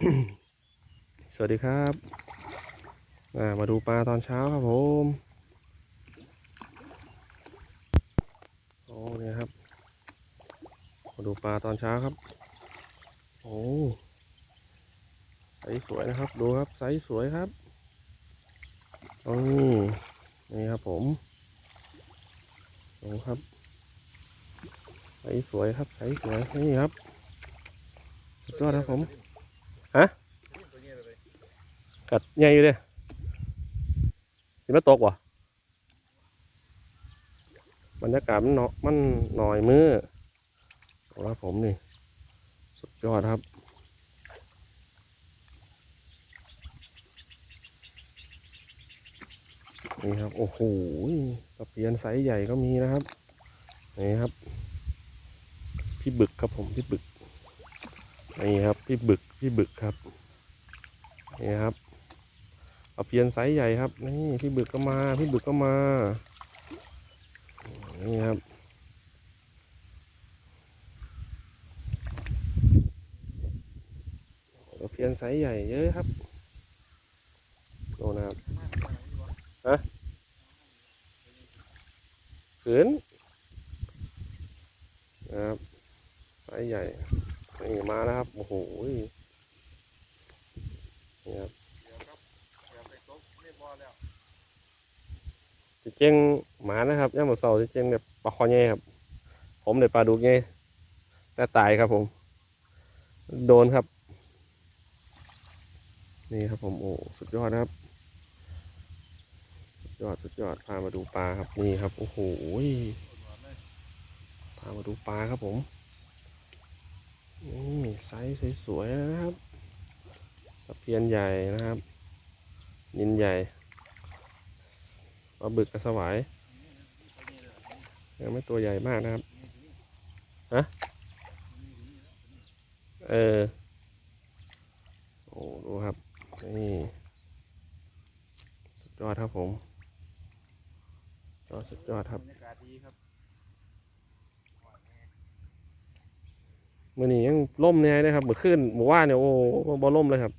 สวัสดีครับามาดูปลาตอนเช้าครับผมโอ้เนี่ยครับ มาดูปลาตอนเช้าครับ โอ้ไซส์สวยนะครับ ดูครับไซส์สวยครับโอ้นี่ครับผมดูครับไซส์สวยครับไซส์สวยนี่ครับสุดยอดครับผม ฮะกัดใหญ่อยู่เลยสิมาตกวะบรรยากาศมันเนาะมันหน่อยมือโอ้ครับผมนี่ สุดยอดครับนี่ครับ โอ้โหตะเพียนไซส์ใหญ่ก็มีนะครับ นี่ครับ พี่บึกครับผม พี่บึก นี่ครับพี่บึกพี่บึกครับนี่ครับเอาเพียนไซส์ใหญ่ครับนี่พี่บึกก็มาพี่บึกก็มานี่ครับเอาเพียนไซส์ใหญ่เยอะครับโน่นนะครับฮะขืนนะครับไซส์ใหญ่ นี่มาแล้วครับ โอ้โหนี่ครับจะเจ้งหมานะครับย่ามหมดเสาจะเจ้งแบบปลาคอแง่ครับ ผมเด็ดปลาดุกแง่แต่ตายครับผม โดนครับ นี่ครับผมโอ้สุดยอดนะครับสุดยอดสุดยอดพามาดูปลาครับนี่ครับโอ้โหพามาดูปลาครับผม นี่ไซส์สวยๆนะครับตะเพียนใหญ่นะครับ นินใหญ่ปลาบึกกระสวายยังไม่ตัวใหญ่มากนะครับฮะเออโอ้ดูครับ นี่สุดยอดครับผมยอดสุดยอดครับ บรรยากาศดีครับ มื่อนี้ยังล่มเนี่ยนะครับเมื่อคืนเมื่อวาเนี่ยโอ้บ่ล่มเลยครับ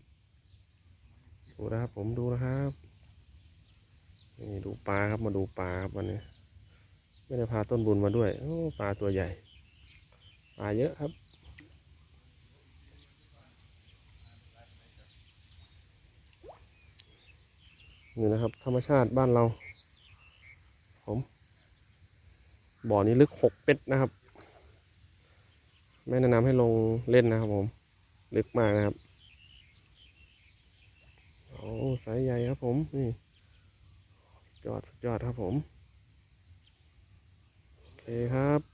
ดูนะครับ ผมดูนะครับนี่ดูปลาครับมาดูปลาครับวันนี้ ไม่ได้พาต้นบุญมาด้วยโอ้ปลาตัวใหญ่ปลาเยอะครับนี่นะครับ ธรรมชาติบ้านเรา ผม บ่อนี้ลึกหกเป็ดนะครับ ไม่แนะนำให้ลงเล่นนะครับผม ลึกมากนะครับโอ้สายใหญ่ครับผมนี่สุดยอดสุดยอดครับผม โอเคครับ